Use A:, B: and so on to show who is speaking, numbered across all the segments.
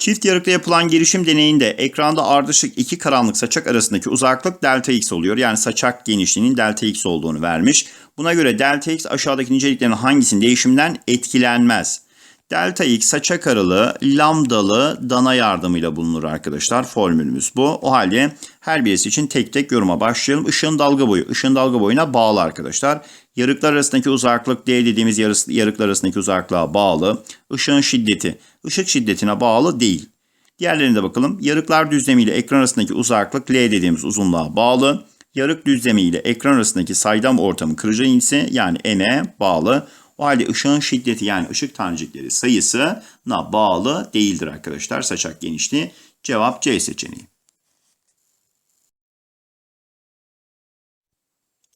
A: Çift yarıkla yapılan girişim deneyinde ekranda ardışık iki karanlık saçak arasındaki uzaklık delta x oluyor. Yani saçak genişliğinin delta x olduğunu vermiş. Buna göre delta x aşağıdaki niceliklerin hangisinin değişiminden etkilenmez? Delta x saçak aralığı lambdalı dana yardımıyla bulunur arkadaşlar. Formülümüz bu. O halde her birisi için tek tek yoruma başlayalım. Işığın dalga boyu. Işığın dalga boyuna bağlı arkadaşlar. Yarıklar arasındaki uzaklık D dediğimiz yarıklar arasındaki uzaklığa bağlı. Işığın şiddeti. Işık şiddetine bağlı değil. Diğerlerine de bakalım. Yarıklar düzlemi ile ekran arasındaki uzaklık L dediğimiz uzunluğa bağlı. Yarık düzlemi ile ekran arasındaki saydam ortamın kırıcı insi yani M'e bağlı. O halde ışığın şiddeti yani ışık tanecikleri sayısına bağlı değildir arkadaşlar saçak genişliği. Cevap C seçeneği.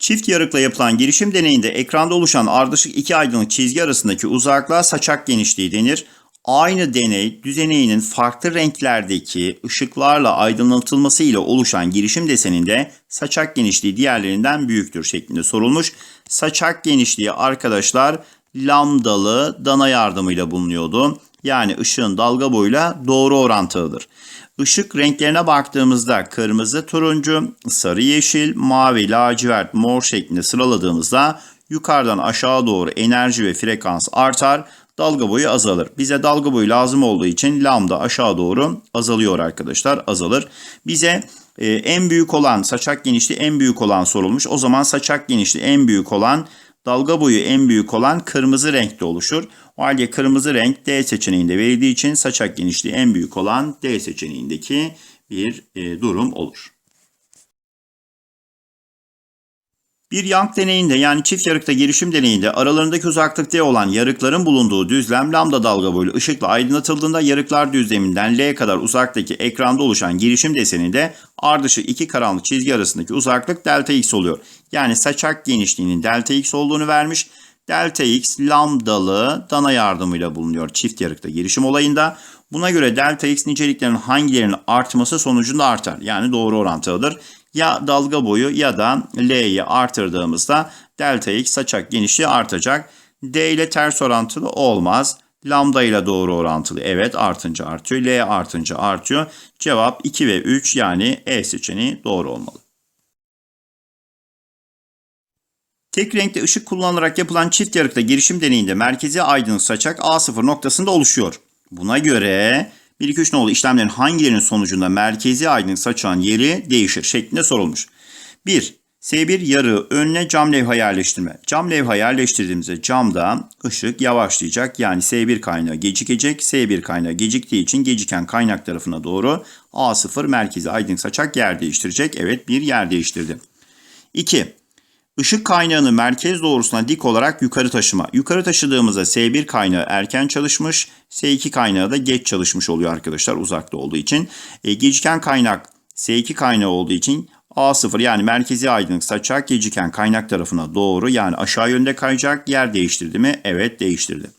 A: Çift yarıkla yapılan girişim deneyinde ekranda oluşan ardışık iki aydınlık çizgi arasındaki uzaklığa saçak genişliği denir. Aynı deney düzeneyinin farklı renklerdeki ışıklarla aydınlatılması ile oluşan girişim deseninde saçak genişliği diğerlerinden büyüktür şeklinde sorulmuş. Saçak genişliği arkadaşlar lambdalı dana yardımıyla bulunuyordu. Yani ışığın dalga boyuyla doğru orantılıdır. Işık renklerine baktığımızda kırmızı, turuncu, sarı, yeşil, mavi, lacivert, mor şeklinde sıraladığımızda yukarıdan aşağı doğru enerji ve frekans artar, dalga boyu azalır. Bize dalga boyu lazım olduğu için lambda aşağı doğru azalıyor arkadaşlar, azalır. Bize e, en büyük olan, saçak genişliği en büyük olan sorulmuş. O zaman saçak genişliği en büyük olan dalga boyu en büyük olan kırmızı renkte oluşur. O halde kırmızı renk D seçeneğinde verildiği için saçak genişliği en büyük olan D seçeneğindeki bir e, durum olur. Bir yank deneyinde yani çift yarıkta girişim deneyinde aralarındaki uzaklık D olan yarıkların bulunduğu düzlem lambda dalga boylu ışıkla aydınlatıldığında yarıklar düzleminden L kadar uzaktaki ekranda oluşan girişim deseninde ardışık iki karanlık çizgi arasındaki uzaklık delta x oluyor. Yani saçak genişliğinin delta x olduğunu vermiş. Delta x lambdalı dana yardımıyla bulunuyor çift yarıkta girişim olayında. Buna göre delta x niceliklerinin hangilerinin artması sonucunda artar. Yani doğru orantılıdır. Ya dalga boyu ya da L'yi artırdığımızda delta x saçak genişliği artacak. D ile ters orantılı olmaz. Lambda ile doğru orantılı. Evet artınca artıyor. L artınca artıyor. Cevap 2 ve 3 yani E seçeneği doğru olmalı. Tek renkte ışık kullanılarak yapılan çift yarıkta girişim deneyinde merkezi aydınlık saçak A0 noktasında oluşuyor. Buna göre 1 2 3 nolu işlemlerin hangilerinin sonucunda merkezi aydınlık saçağın yeri değişir şeklinde sorulmuş. 1. S1 yarı önüne cam levha yerleştirme. Cam levha yerleştirdiğimizde camda ışık yavaşlayacak. Yani S1 kaynağı gecikecek. S1 kaynağı geciktiği için geciken kaynak tarafına doğru A0 merkezi aydınlık saçak yer değiştirecek. Evet bir yer değiştirdi. 2. Işık kaynağını merkez doğrusuna dik olarak yukarı taşıma. Yukarı taşıdığımızda S1 kaynağı erken çalışmış, S2 kaynağı da geç çalışmış oluyor arkadaşlar uzakta olduğu için. E, geciken kaynak S2 kaynağı olduğu için A0 yani merkezi aydınlık saçak geciken kaynak tarafına doğru yani aşağı yönde kayacak. Yer değiştirdi mi? Evet değiştirdi.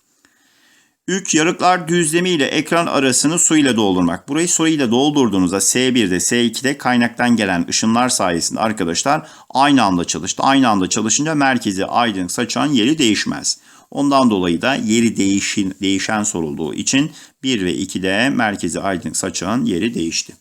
A: 3. Yarıklar düzlemi ile ekran arasını su ile doldurmak. Burayı su ile doldurduğunuzda S1'de S2'de kaynaktan gelen ışınlar sayesinde arkadaşlar aynı anda çalıştı. Aynı anda çalışınca merkezi aydınlık saçağın yeri değişmez. Ondan dolayı da yeri değişin, değişen sorulduğu için 1 ve 2'de merkezi aydınlık saçağın yeri değişti.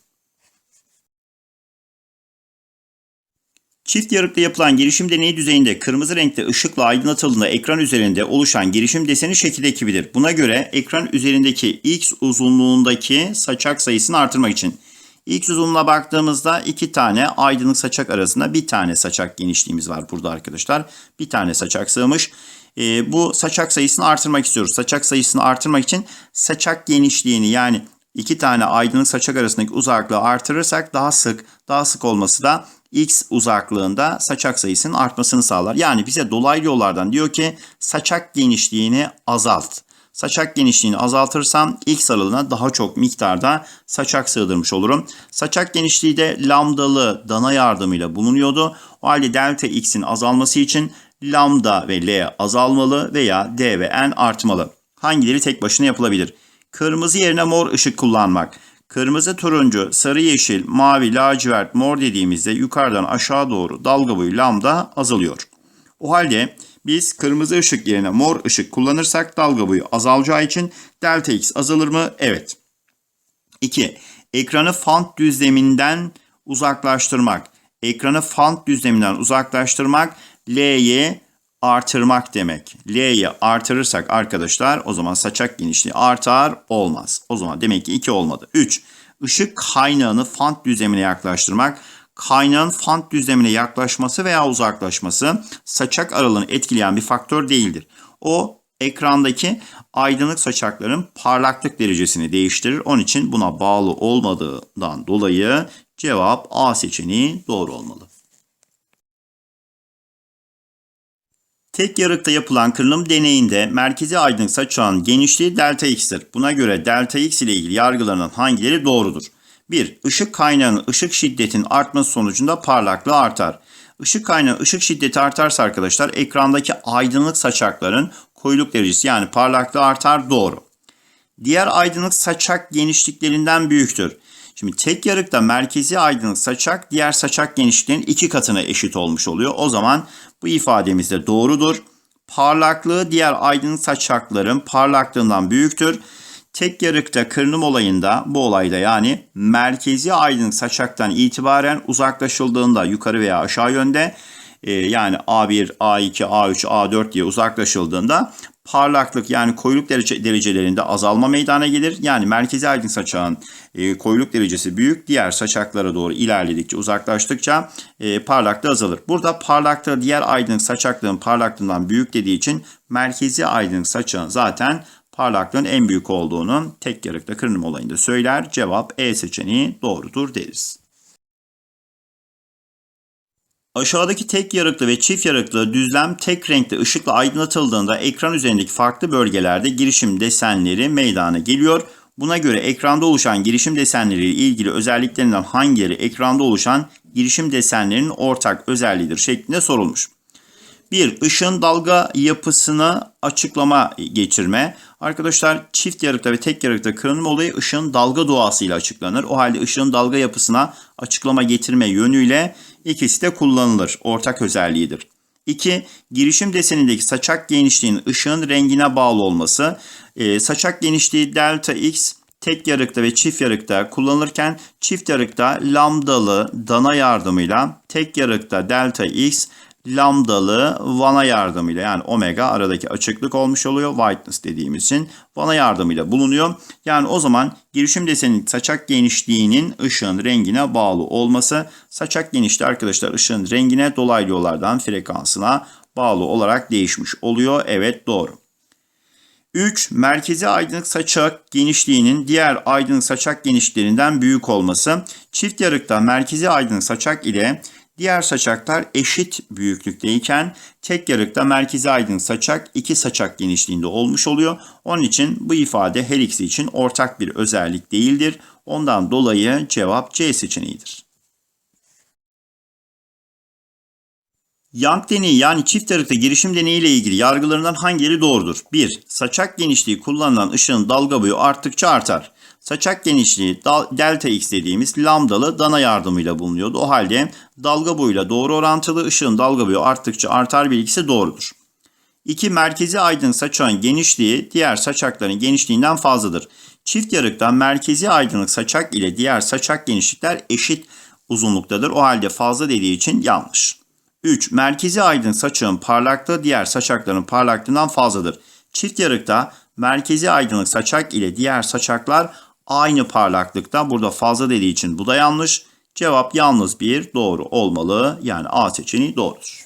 A: Çift yarıkla yapılan girişim deneyi düzeyinde kırmızı renkte ışıkla aydınlatıldığında ekran üzerinde oluşan girişim deseni şekil ekibidir. Buna göre ekran üzerindeki x uzunluğundaki saçak sayısını artırmak için x uzunluğuna baktığımızda iki tane aydınlık saçak arasında bir tane saçak genişliğimiz var burada arkadaşlar. Bir tane saçak sığmış. Ee, bu saçak sayısını artırmak istiyoruz. Saçak sayısını artırmak için saçak genişliğini yani iki tane aydınlık saçak arasındaki uzaklığı artırırsak daha sık, daha sık olması da x uzaklığında saçak sayısının artmasını sağlar. Yani bize dolaylı yollardan diyor ki saçak genişliğini azalt. Saçak genişliğini azaltırsam x aralığına daha çok miktarda saçak sığdırmış olurum. Saçak genişliği de lambdalı dana yardımıyla bulunuyordu. O halde delta x'in azalması için lambda ve l azalmalı veya d ve n artmalı. Hangileri tek başına yapılabilir? Kırmızı yerine mor ışık kullanmak. Kırmızı, turuncu, sarı, yeşil, mavi, lacivert, mor dediğimizde yukarıdan aşağı doğru dalga boyu lambda azalıyor. O halde biz kırmızı ışık yerine mor ışık kullanırsak dalga boyu azalacağı için delta x azalır mı? Evet. 2. Ekranı font düzleminden uzaklaştırmak. Ekranı font düzleminden uzaklaştırmak L'yi artırmak demek. L'yi artırırsak arkadaşlar o zaman saçak genişliği artar olmaz. O zaman demek ki 2 olmadı. 3. Işık kaynağını font düzlemine yaklaştırmak. Kaynağın font düzlemine yaklaşması veya uzaklaşması saçak aralığını etkileyen bir faktör değildir. O ekrandaki aydınlık saçakların parlaklık derecesini değiştirir. Onun için buna bağlı olmadığından dolayı cevap A seçeneği doğru olmalı. Tek yarıkta yapılan kırılım deneyinde merkezi aydınlık saçağın genişliği delta x'tir. Buna göre delta x ile ilgili yargılanan hangileri doğrudur? 1. Işık kaynağının ışık şiddetinin artması sonucunda parlaklığı artar. Işık kaynağı ışık şiddeti artarsa arkadaşlar ekrandaki aydınlık saçakların koyuluk derecesi yani parlaklığı artar doğru. Diğer aydınlık saçak genişliklerinden büyüktür. Şimdi tek yarıkta merkezi aydınlık saçak diğer saçak genişliklerinin iki katına eşit olmuş oluyor. O zaman bu ifademiz de doğrudur. Parlaklığı diğer aydınlık saçakların parlaklığından büyüktür. Tek yarıkta kırınım olayında bu olayda yani merkezi aydınlık saçaktan itibaren uzaklaşıldığında yukarı veya aşağı yönde e, yani A1, A2, A3, A4 diye uzaklaşıldığında parlaklık yani koyuluk derece, derecelerinde azalma meydana gelir. Yani merkezi aydın saçağın e, koyuluk derecesi büyük. Diğer saçaklara doğru ilerledikçe uzaklaştıkça e, parlaklığı azalır. Burada parlaklığı diğer aydın saçaklığın parlaklığından büyük dediği için merkezi aydın saçağın zaten parlaklığın en büyük olduğunu tek yarıkta kırınım olayında söyler. Cevap E seçeneği doğrudur deriz. Aşağıdaki tek yarıklı ve çift yarıklı düzlem tek renkli ışıkla aydınlatıldığında ekran üzerindeki farklı bölgelerde girişim desenleri meydana geliyor. Buna göre ekranda oluşan girişim desenleriyle ilgili özelliklerinden hangileri ekranda oluşan girişim desenlerinin ortak özelliğidir şeklinde sorulmuş. 1. Işığın dalga yapısını açıklama geçirme. Arkadaşlar çift yarıkta ve tek yarıkta kırılma olayı ışığın dalga doğasıyla açıklanır. O halde ışığın dalga yapısına açıklama getirme yönüyle ikisi de kullanılır. Ortak özelliğidir. 2. Girişim desenindeki saçak genişliğinin ışığın rengine bağlı olması. E, saçak genişliği delta x tek yarıkta ve çift yarıkta kullanılırken çift yarıkta lambdalı dana yardımıyla tek yarıkta delta x lambdalı vana yardımıyla yani omega aradaki açıklık olmuş oluyor. Whiteness dediğimiz için vana yardımıyla bulunuyor. Yani o zaman girişim desenin saçak genişliğinin ışığın rengine bağlı olması saçak genişliği arkadaşlar ışığın rengine dolaylı yollardan frekansına bağlı olarak değişmiş oluyor. Evet doğru. 3. Merkezi aydınlık saçak genişliğinin diğer aydınlık saçak genişliklerinden büyük olması. Çift yarıkta merkezi aydınlık saçak ile Diğer saçaklar eşit büyüklükteyken tek yarıkta merkezi aydın saçak iki saçak genişliğinde olmuş oluyor. Onun için bu ifade her için ortak bir özellik değildir. Ondan dolayı cevap C seçeneğidir. Young deneyi yani çift yarıkta girişim deneyi ile ilgili yargılarından hangileri doğrudur? 1. Saçak genişliği kullanılan ışığın dalga boyu arttıkça artar. Saçak genişliği delta x dediğimiz lambdalı dana yardımıyla bulunuyordu. O halde dalga boyuyla doğru orantılı ışığın dalga boyu arttıkça artar bilgisi doğrudur. 2. Merkezi aydın saçağın genişliği diğer saçakların genişliğinden fazladır. Çift yarıkta merkezi aydınlık saçak ile diğer saçak genişlikler eşit uzunluktadır. O halde fazla dediği için yanlış. 3. Merkezi aydın saçağın parlaklığı diğer saçakların parlaklığından fazladır. Çift yarıkta merkezi aydınlık saçak ile diğer saçaklar aynı parlaklıkta. Burada fazla dediği için bu da yanlış. Cevap yalnız bir doğru olmalı. Yani A seçeneği doğrudur.